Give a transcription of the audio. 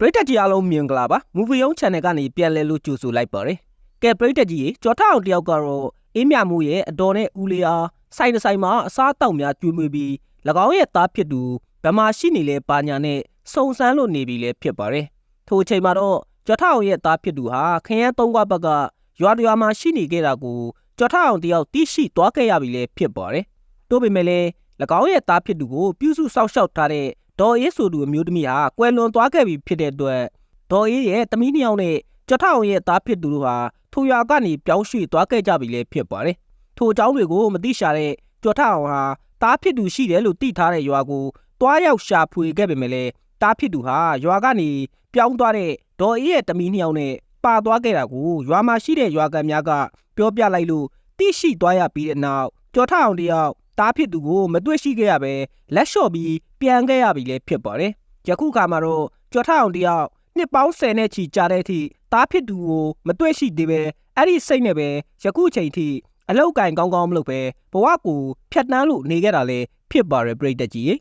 ပရိသတ်ကြီးအားလုံးမြင်ကြလားပါမူဗီယုံ channel ကနေပြန်လဲလို့ကြိုဆိုလိုက်ပါတယ်ကဲပရိသတ်ကြီးရေကြော်ထအောင်တယောက်ကတော့အင်းမြမှုရဲ့အတော်နဲ့ဦးလေးအားဆိုင်တစ်ဆိုင်မှာအစားအသောက်များကျွေးမွေးပြီး၎င်းရဲ့သားဖြစ်သူဗမာရှိနေလဲပါညာနဲ့စုံစမ်းလို့နေပြီလဲဖြစ်ပါတယ်ထိုအချိန်မှာတော့ကြော်ထအောင်ရဲ့သားဖြစ်သူဟာခရမ်းသုံးခွဘက်ကရွာတရွာမှာရှိနေခဲ့တာကိုကြော်ထအောင်တယောက်သိရှိသွားခဲ့ရပြီလဲဖြစ်ပါတယ်တို့ပေမဲ့လည်း၎င်းရဲ့သားဖြစ်သူကိုပြုစုစောက်ရှောက်ထားတဲ့ ဒေါ်အေးဆိုသူအမျိုးသမီးဟာကွယ်လွန်သွားခဲ့ပြီဖြစ်တဲ့အတွက်ဒေါ်အေးရဲ့တမီးနှစ်ယောက်နဲ့ကြက်ထောင်ရဲ့သားဖြစ်သူတို့ဟာထိုရွာကနေပြောင်းရွှေ့သွားခဲ့ကြပြီလေဖြစ်ပါတယ်။ထိုအကြောင်းတွေကိုမသိရှာတဲ့ကြက်ထောင်ဟာသားဖြစ်သူရှိတယ်လို့သိထားတဲ့ရွာကိုတွားရောက်ရှာဖွေခဲ့ပေမဲ့လည်းသားဖြစ်သူဟာရွာကနေပြောင်းသွားတဲ့ဒေါ်အေးရဲ့တမီးနှစ်ယောက်နဲ့ပါသွားခဲ့တာကိုရွာမှာရှိတဲ့ရွာကန်များကပြောပြလိုက်လို့သိရှိသွားရပြီးတဲ့နောက်ကြော်ထအောင်တယောက် တားဖြစ်သူကိုမတွေ့ရှိခဲ့ရပဲလက်လျှော့ပြီးပြန်ခဲ့ရပြီလေဖြစ်ပါတယ်။ယခုခါမှာတော့ကြော်ထအောင်တယောက်နှစ်ပေါင်း10နဲ့ချီကြာတဲ့အထိတားဖြစ်သူကိုမတွေ့ရှိသေးပဲအဲ့ဒီစိတ်နဲ့ပဲယခုချိန်ထိအလောက်ကင်ကောင်းကောင်းမလုပ်ပဲဘဝကိုဖြတ်တန်းလို့နေခဲ့တာလေဖြစ်ပါရယ်ပြိတ္တကြီး